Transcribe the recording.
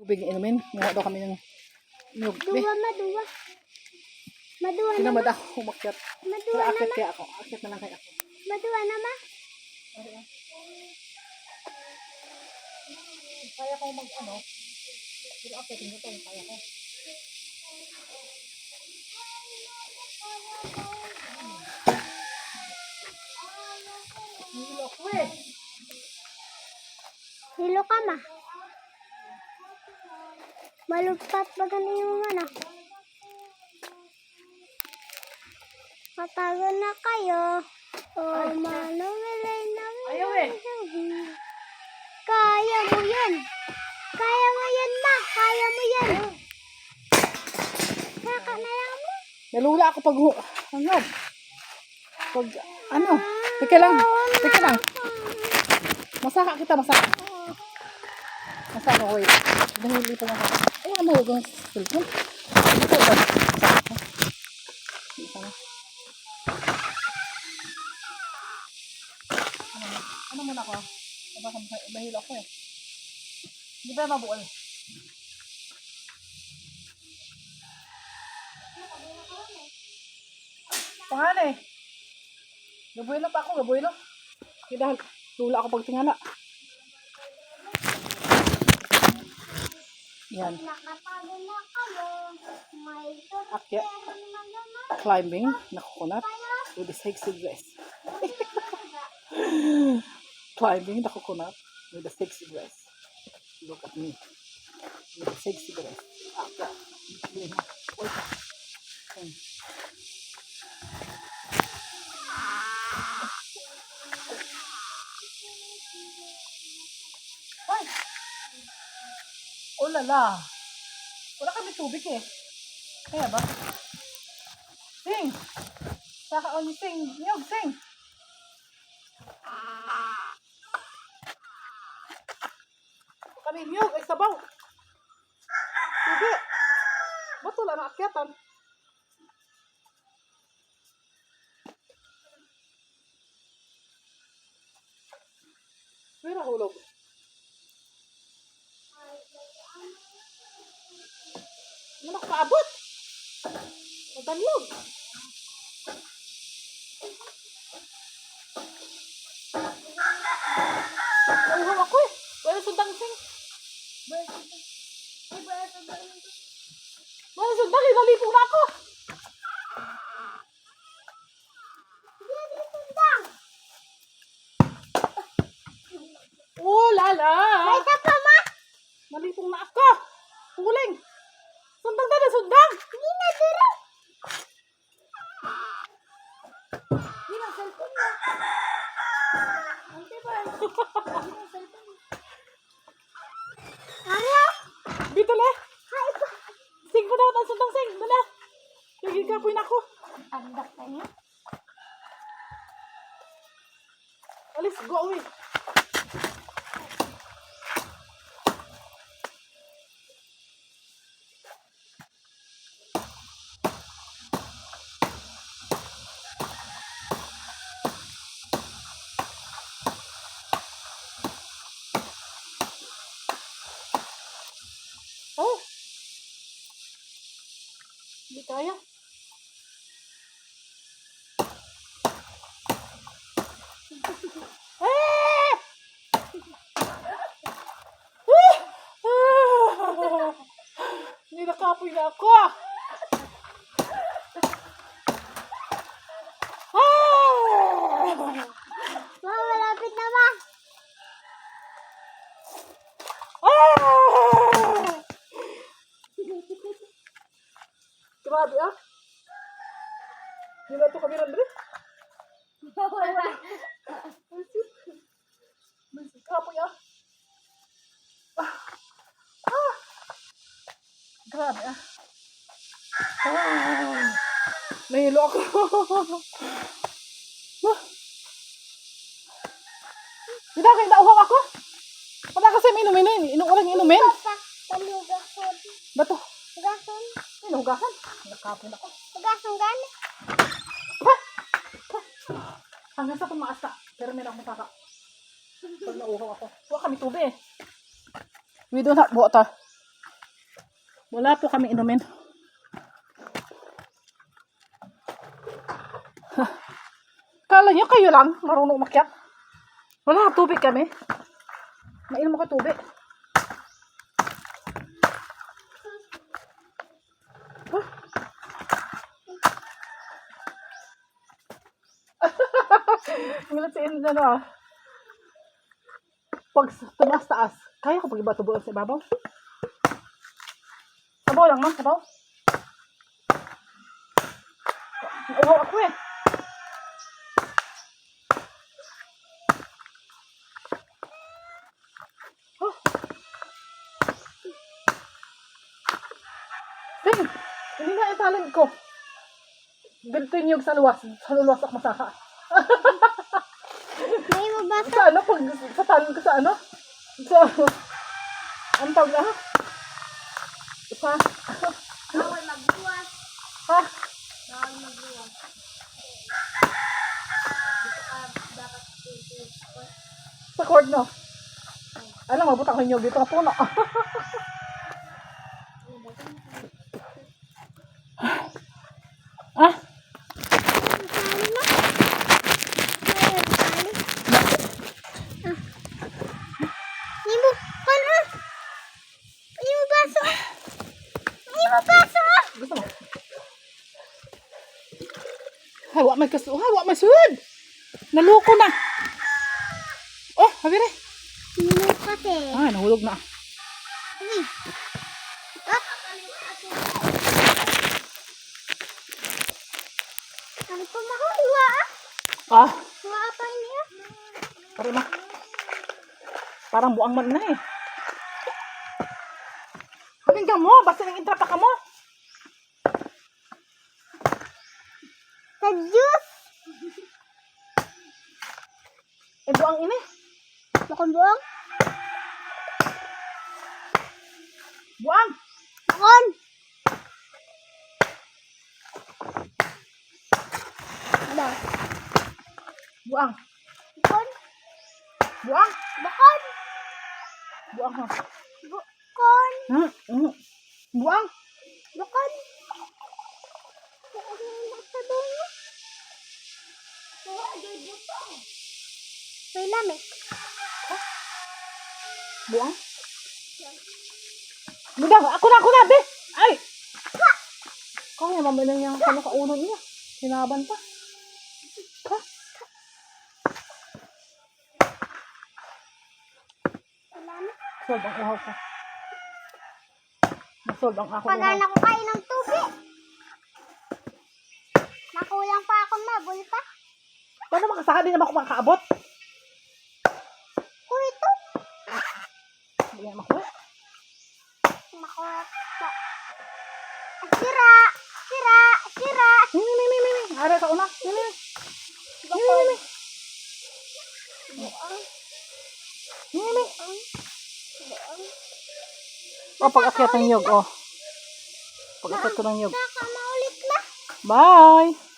Tubig inumin. Ngawa daw kami ng. Be, Duwa, maduwa. Maduwa na, sinamad ako umakyat. maduwa Kaya na, akit kaya ako. Akit na lang kaya ako. maduwa na, ma. Kaya ko mag ano. Pero akit mo ito. Kaya ko. Hilo ka, ma. Malugpat ba ganun yung ano? Matagal na kayo. O, manumilay na Ayaw eh. Kaya mo yan. Kaya mo yan, ma. Kaya mo yan. Saka na lang mo. Nalula ako pag ano? Pag ano? Teka lang. Teka lang. Masaka kita, masaka. Masaka, wait. Nahuli pa lang ako. Ay, ano huwag ang cellphone? Ito ba? Ano, muna ko? Baka mahilo ako eh. Hindi ba mabuol? Pangan eh. Gabuelo pa ako, gabuelo. Kaya dahil lula ako pag tingala. Yan. Naman. Climbing na coconut with the sexy dress. Climbing coconut with the sexy dress. Look at me. With the sexy dress. Uy. Yan. Ay! Oh lala! Wala kami tubig eh. Kaya ba? Sing! Saka on sing! Niyog, sing! Kami niyog, ay sabaw! Sige! Ba't wala na akyatan? Pero hulog. Ano nakaabot? Madalog. Nauhaw ako eh. Wala sundang sing. Wala sundang, inalipo na ako. Oh, lala. May isa pa, ma. Nalipong na ako. Huling. Sundang na sundang. Hindi na, duro. Hindi na, cellphone mo. Ante ba? Ano? Dito le. Sing mo daw, ang sundang sing. Dala. Nagigkapoy na ako. Andak na niya. Alis, go away. Hindi kaya. Ah! Ah! Nilakapoy na ako. Ah! Ma, malapit na, ma. Ah! Grabe ah. Hindi na ito kami Andre. Kapoy ah. Ah! Ah! Grabe ah. Ah! Nahilo ako. na kayo nauhaw ako. Wala kasi minumin na yun. Inu walang inumin. Bato. Gason. Inugasan. Nakapon ako. Gason gani. Hanggang sa tumaas na. Pero meron akong kaka. Pag nauhaw ako. Huwag kami tubig eh. We don't have water. Wala po kami inumin. Kala niyo kayo lang marunong umakyat? Wala, tubig kami. Mainom ako tubig. Huh? Ngayon si Inda na. Pag tumas taas, kaya ko pag iba tubuan sa ibabaw? Sabaw lang man, sabaw. Uhaw ako eh. Oh. Ding, hindi na italin ko. Ganito yung sa luwas. Sa luwas ako masaka. May mabasa. Sa ano, pag sa talon ko sa ano? Sa, ang tawag na ha? Sa, Bawal magbuwas. ha? Bawal magbuwas. Dito ka dapat Sa cord no? Ano, mabutang ko yung dito ka puno. ah, Sali na. Ay, sali. Ah. Hindi mo, ano? Hindi mo baso. Baso. gusto mo? Hay, wa may kasu. Hay, wa may sud. Naloko na. Oh, habire. Mo kasi. Ay, nahulog na. Uy. Ah. Ano pa makuha ah? Ah, pa niya. pare ma. Parang buang man na eh. Pakinggan mo, basta nang intrapa ka mo. Sa juice. Eh, buang ini. Bakon buong. Buang. Bakon. Ano? Buang. Bakon. Buang. Bakon. Buang ha. Bakon. Hmm, hmm. Buang. Bakon. Bakon yung sabaw niya. May lamig. Buang. Budang, ako na, ako na, be! Ay! Kaya naman na yung kano kaunan niya. Sinaban pa. Ha? May lamig. Solve ang uhaw ka. Nasolve ang ako Pagal uhaw. na ko kain ng tubig. Nakulang pa ako mabul pa. Paano makasaka din naman ako makakaabot? Ko ito. Hindi na makuha. Nakuha pa. Sira! Sira! Sira! Nini, nini, nini, nini. Ara ka una. Nini, nini. Nini, nini. Nini, nini. Oh, pag-akyat ng yog, oh. Pag-akyat ko ng yog. Baka maulit na. Bye!